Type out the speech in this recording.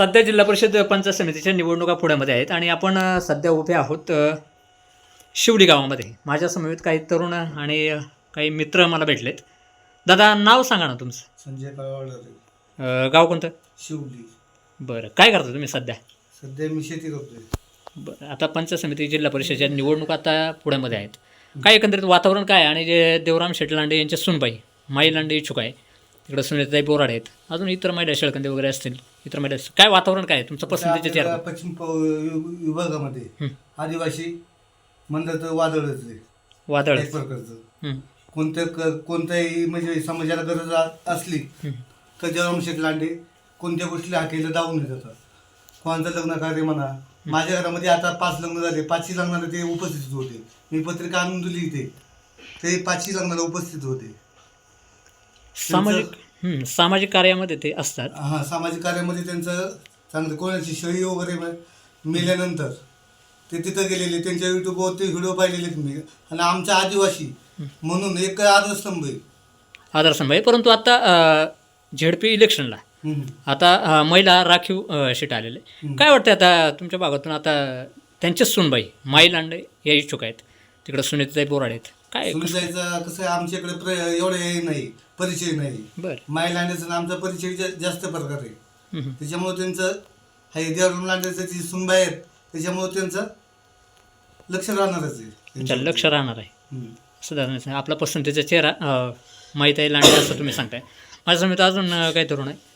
सध्या जिल्हा परिषद पंचायत समितीच्या निवडणुका पुण्यामध्ये आहेत आणि आपण सध्या उभे आहोत शिवडी गावामध्ये. माझ्या समवेत काही तरुण आणि काही मित्र मला भेटलेत. दादा नाव सांगा ना तुमचं. संजय अ, गाव कोणतं? शिवली बरं. काय करता तुम्ही सध्या? सध्या मी शेती करतोय बरं. आता पंचायत समिती जिल्हा परिषदेच्या निवडणुका आता पुण्यामध्ये आहेत. काय एकंदरीत वातावरण काय आहे? आणि जे देवराम शेटलांडे यांच्या सुनबाई माई लांडे इच्छुक आहे. तिकडं सुनीताई बोराडे आहेत. अजून इतर महिला शेळकंदे वगैरे असतील इतर महिला. काय वातावरण काय आहे? तुमचं पसंतीचे पश्चिम प- वि- विभागामध्ये हं. आदिवासी म्हणलं तर वादळच आहे. वादळ. एक प्रकारचं. हं, कोणत्या क- कोणत्याही म्हणजे समाजाला गरज आ- असली हं. तर जयराम शेठ लांडे कोणत्या गोष्टीला हाकेला धावून येतात कोणाचं लग्न कार्य म्हणा. माझ्या घरामध्ये आता पाच लग्न झाले. पाचही लग्नाला ते उपस्थित होते. मी पत्रिका आणून दिली इथे. ते पाचही लग्नाला उपस्थित होते. सामाजिक हं, सामाजिक कार्यामध्ये ते असतात. हा सामाजिक कार्यामध्ये त्यांचं चांगलं कोणाची शळी वगैरे म- मेल्यानंतर ते तिथं गेलेले त्यांच्या युट्यूबवर ते व्हिडिओ पाहिलेले मी. आणि आमच्या आदिवासी म्हणून एक आदरस्तंभ आहे. आदर्शन भाई परंतु आता झेडपी इलेक्शनला हम्म. आता अ, महिला राखीव अ, सीट आलेले. हं. काय वाटतं आता तुमच्या भागातून आता त्यांचेच सुनबाई माई लांडे या इच्छुक आहेत. तिकडं सुनीताई बोराडे आहेत. काय सुनीताईचा कसं आहे आमच्याकडे प्र एवढे हे नाही. परिचय नाही. बरं. माय आणि आमचा परिचय जास्त प्रकार आहे. त्याच्यामुळे त्यांचं हे देवराम लांडेचं जी सुनबाई आहेत त्याच्यामुळे त्यांचं लक्ष राहणारच आहे. लक्ष राहणार आहे. झालं आपला पसंतीचा चेहरा माहीत आहे लांडे असं तुम्ही सांगताय. माझ्या समित अजून काही तरुण आहे.